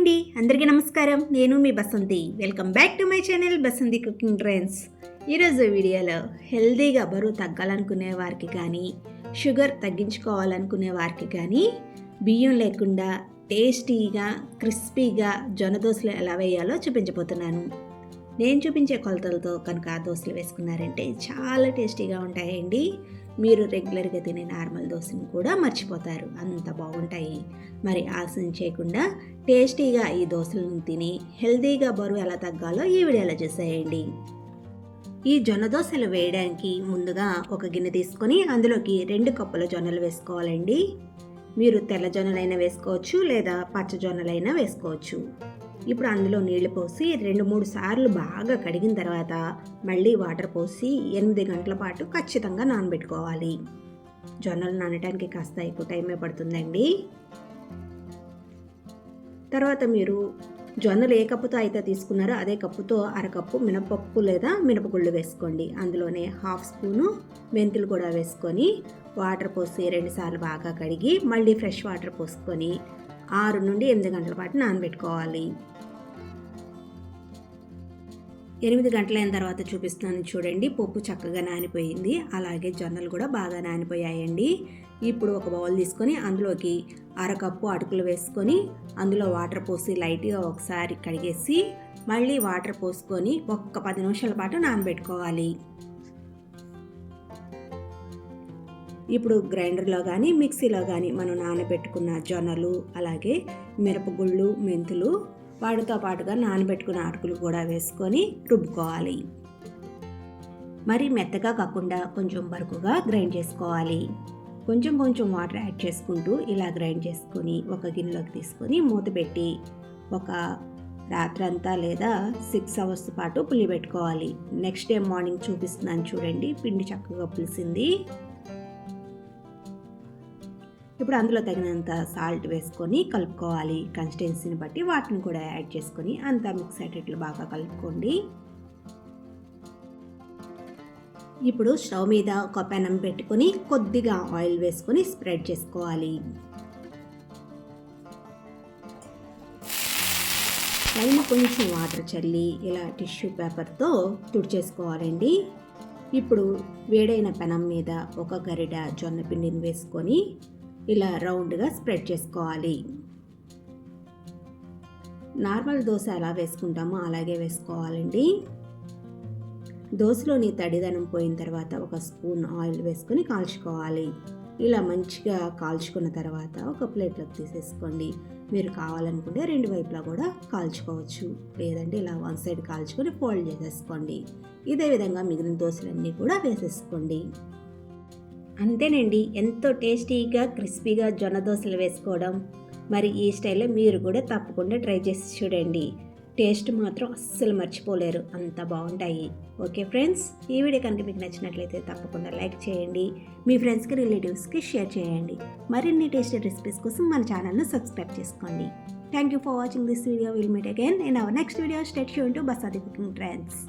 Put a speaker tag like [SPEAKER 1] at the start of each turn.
[SPEAKER 1] అండి. అందరికీ నమస్కారం. నేను మీ Basanti. Welcome back to my channel Basanti cooking trends. ఈరోజు వీడియోలో హెల్తీగా బరువు తగ్గాలనుకునే వారికి కానీ షుగర్ తగ్గించుకోవాలనుకునే వారికి కానీ బియ్యం లేకుండా టేస్టీగా క్రిస్పీగా జొన్న దోశలు ఎలా వేయాలో చూపించబోతున్నాను. నేను చూపించే కొలతలతో కనుక ఆ దోశలు వేసుకున్నారంటే చాలా టేస్టీగా ఉంటాయండి. మీరు రెగ్యులర్గా తినే నార్మల్ దోశను కూడా మర్చిపోతారు. అంత బాగుంటాయి. మరి ఆలస్యం చేయకుండా టేస్టీగా ఈ దోశలను తిని హెల్తీగా బరువు ఎలా తగ్గాలో ఈ వీడియోలో చూసేయండి. ఈ జొన్న దోశలు వేయడానికి ముందుగా ఒక గిన్నె తీసుకొని అందులోకి రెండు కప్పుల జొన్నలు వేసుకోవాలండి. మీరు తెల్ల జొన్నలైనా వేసుకోవచ్చు లేదా పచ్చ జొన్నలైనా వేసుకోవచ్చు. ఇప్పుడు అందులో నీళ్ళు పోసి రెండు మూడు సార్లు బాగా కడిగిన తర్వాత మళ్ళీ వాటర్ పోసి ఎనిమిది గంటల పాటు ఖచ్చితంగా నానబెట్టుకోవాలి. జొన్నలు నానడానికి కాస్త ఎక్కువ టైమే పడుతుందండి. తర్వాత మీరు జొన్నలు ఏ కప్పుతో అయితే తీసుకున్నారో అదే కప్పుతో అరకప్పు మినపప్పు లేదా మినపగుళ్ళు వేసుకోండి. అందులోనే హాఫ్ స్పూను మెంతులు కూడా వేసుకొని వాటర్ పోసి రెండుసార్లు బాగా కడిగి మళ్ళీ ఫ్రెష్ వాటర్ పోసుకొని ఆరు నుండి ఎనిమిది గంటల పాటు నానబెట్టుకోవాలి. ఎనిమిది గంటలైన తర్వాత చూపిస్తున్నాను చూడండి. పప్పు చక్కగా నానిపోయింది. అలాగే జొన్నలు కూడా బాగా నానిపోయాయండి. ఇప్పుడు ఒక బౌల్ తీసుకొని అందులోకి అరకప్పు అటుకులు వేసుకొని అందులో వాటర్ పోసి లైట్గా ఒకసారి కడిగేసి మళ్ళీ వాటర్ పోసుకొని ఒక్క పది నిమిషాల పాటు నానబెట్టుకోవాలి. ఇప్పుడు గ్రైండర్లో కానీ మిక్సీలో కానీ మనం నానబెట్టుకున్న జొన్నలు అలాగే మిరపగుళ్ళు మెంతులు వాటితో పాటుగా నానబెట్టుకున్న అటుకులు కూడా వేసుకొని రుబ్బుకోవాలి. మరి మెత్తగా కాకుండా కొంచెం బరుకుగా గ్రైండ్ చేసుకోవాలి. కొంచెం కొంచెం వాటర్ యాడ్ చేసుకుంటూ ఇలా గ్రైండ్ చేసుకొని ఒక గిన్నెలోకి తీసుకొని మూత పెట్టి ఒక రాత్రంతా లేదా సిక్స్ అవర్స్ పాటు పులి పెట్టుకోవాలి నెక్స్ట్ డే మార్నింగ్ చూపిస్తున్నాను చూడండి. పిండి చక్కగా పులిసింది. ఇప్పుడు అందులో తగినంత సాల్ట్ వేసుకొని కలుపుకోవాలి. కన్సిస్టెన్సీని బట్టి వాటిని కూడా యాడ్ చేసుకొని అంతా మిక్స్ అయ్యేటట్లు బాగా కలుపుకోండి. ఇప్పుడు స్టవ్ మీద ఒక పెనం పెట్టుకొని కొద్దిగా ఆయిల్ వేసుకొని స్ప్రెడ్ చేసుకోవాలి. పైన కొంచెం వాటర్ చల్లి ఇలా టిష్యూ పేపర్తో తుడిచేసుకోవాలండి. ఇప్పుడు వేడైన పెనం మీద ఒక గరిట జొన్న పిండిని వేసుకొని ఇలా రౌండ్గా స్ప్రెడ్ చేసుకోవాలి. నార్మల్ దోశ ఎలా వేసుకుంటామో అలాగే వేసుకోవాలండి. దోశలోని తడిదనం పోయిన తర్వాత ఒక స్పూన్ ఆయిల్ వేసుకొని కాల్చుకోవాలి. ఇలా మంచిగా కాల్చుకున్న తర్వాత ఒక ప్లేట్లోకి తీసేసుకోండి. మీరు కావాలనుకుంటే రెండు వైపులా కూడా కాల్చుకోవచ్చు. లేదంటే ఇలా వన్ సైడ్ కాల్చుకొని ఫోల్డ్ చేసేసుకోండి. ఇదే విధంగా మిగిలిన దోశలన్నీ కూడా వేసేసుకోండి. అంతేనండి ఎంతో టేస్టీగా క్రిస్పీగా జొన్న దోశలు వేసుకోవడం. మరి ఈ స్టైల్లో మీరు కూడా తప్పకుండా ట్రై చేసి చూడండి. టేస్ట్ మాత్రం అస్సలు మర్చిపోలేరు అంత బాగుంటాయి. ఓకే ఫ్రెండ్స్ ఈ వీడియో కనుక మీకు నచ్చినట్లయితే తప్పకుండా లైక్ చేయండి మీ ఫ్రెండ్స్కి రిలేటివ్స్కి షేర్ చేయండి. మరిన్ని టేస్టీ రెసిపీస్ కోసం మన ఛానల్ను సబ్స్క్రైబ్ చేసుకోండి. Thank you for watching this video. Will meet again in our next video state show to Basanti cooking trends